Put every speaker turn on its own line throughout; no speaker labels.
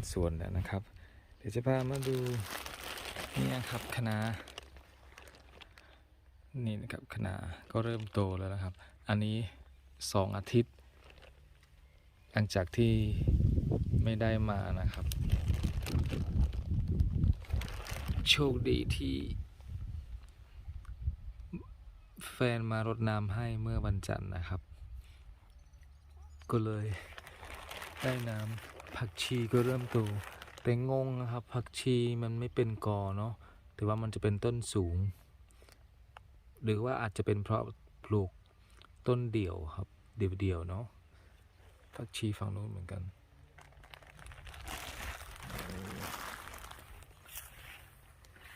านสวนแล้วนะครับ เดี๋ยวจะพามาดูนี่นะครับคณะนี่นะครับคณะก็เริ่มโตแล้วนะครับ อันนี้สองอาทิตย์ หลังจากที่ไม่ได้มานะครับ โชคดีที่ แฟนมารดน้ำให้เมื่อวันจันทร์นะครับ ก็เลยได้น้ำ ผักชีก็เริ่มโตแต่งงนะครับ ผักชีมันไม่เป็นกอเนาะแต่ว่ามันจะเป็นต้นสูง หรือว่าอาจจะเป็นเพราะปลูกต้นเดี่ยวครับ เดี่ยวๆเนาะผักชีฝั่งโน้นเหมือนกัน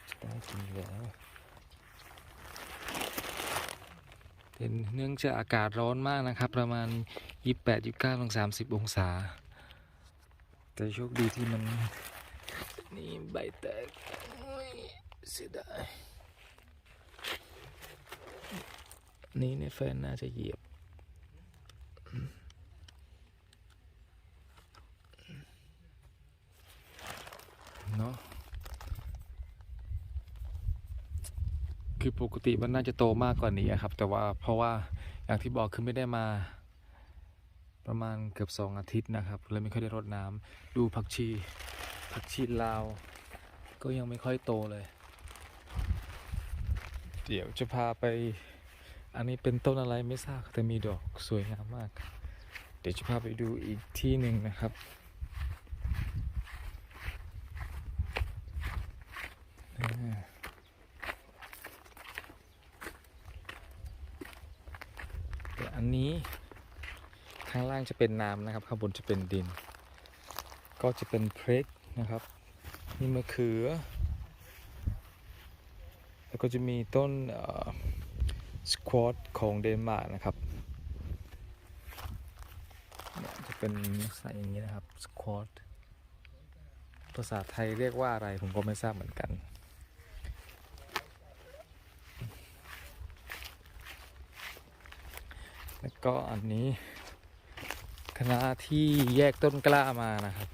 จะได้กินแล้วเป็นเนื่องจากอากาศร้อนมากนะครับ ประมาณ 28 29ถึง30 องศา แต่โชคดีที่มัน นี่ใบแตกเสียดายนี่ในแฟนน่าจะเหยียบ เนาะคือปกติมันน่าจะโตมากกว่านี้ครับ แต่ว่าเพราะว่าอย่างที่บอกคือไม่ได้มา ประมาณเกือบสองอาทิตย์นะครับเลยไม่ค่อยได้รดน้ำดูผักชี ผักชีลาว ก็ยังไม่ค่อยโตเลย เดี๋ยวจะพาไป อันนี้เป็นต้นอะไรไม่ทราบแต่มีดอกสวยงามมาก เดี๋ยวจะพาไปดูอีกที่หนึ่งนะครับแต่อันนี้ ข้างล่างจะเป็นน้ำนะครับ ข้างบนจะเป็นดิน ก็จะเป็นเพล็กนะครับ นี่มะเขือ แล้วก็จะมีต้นสควอตของเดนมาร์กนะครับเนี่ยจะเป็นลักษณะอย่างนี้นะครับสควอตภาษาไทยเรียกว่าอะไรผมก็ไม่ทราบเหมือนกันแล้วก็อันนี้ คณะที่แยกต้นกล้ามานะครับ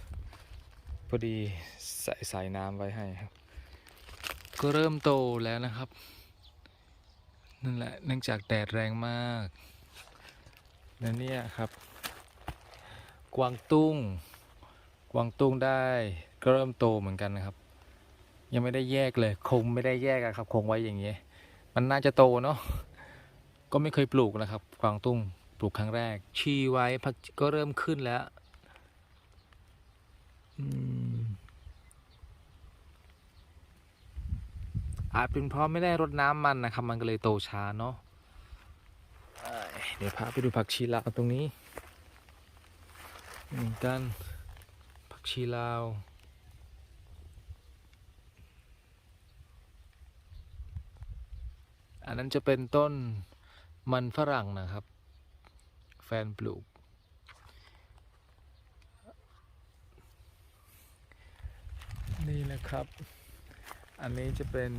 พอดีใส่สายน้ำไว้ให้ครับ ก็เริ่มโตแล้วนะครับ นั่นแหละเนื่องจากแดดแรงมากแล้วเนี่ยครับ กวางตุ้ง กวางตุ้งได้ก็เริ่มโตเหมือนกันนะครับ ยังไม่ได้แยกเลย คงไม่ได้แยกอะครับ คงไว้อย่างเงี้ยมันน่าจะโตเนาะก็ไม่เคยปลูกนะครับ กวางตุ้ง ปลูกครั้งแรก ชีไว้พักก็เริ่มขึ้นแล้วอาจเป็นเพราะไม่ได้รดน้ำมันนะครับ มันก็เลยโตช้าเนาะเอ้ยเดี๋ยวพาไปดูผักชีลาวตรงนี้เหมือนกันผักชีลาวอันนั้นจะเป็นต้นมันฝรั่งนะครับ แฟนปลูก นี่นะครับ อันนี้จะเป็น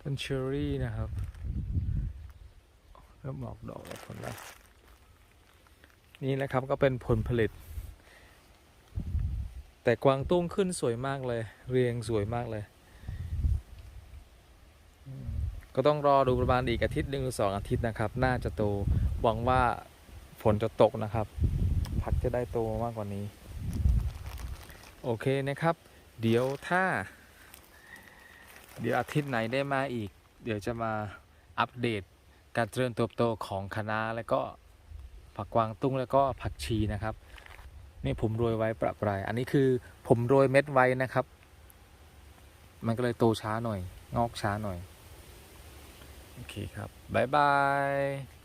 ต้นเชอร์รี่นะครับเริ่มออกดอกออกผลแล้วนี่นะครับก็เป็นผลผลิต แต่กวางตุ้งขึ้นสวยมากเลย เรียงสวยมากเลย ก็ต้องรอดูประมาณอีกอาทิตย์หนึ่งหรือสองอาทิตย์นะครับ น่าจะโตหวังว่า ฝนจะตกนะครับ ผักจะได้โตมากกว่านี้ โอเคนะครับ เดี๋ยวถ้า เดี๋ยวอาทิตย์ไหนได้มาอีก เดี๋ยวจะมาอัปเดตการเจริญเติบโตของคะน้าแล้วก็ผักกวางตุ้งแล้วก็ผักชีนะครับ นี่ผมโรยไว้ประปรายอันนี้คือผมโรยเม็ดไว้นะครับ มันก็เลยโตช้าหน่อย งอกช้าหน่อย โอเคครับ บ๊ายบาย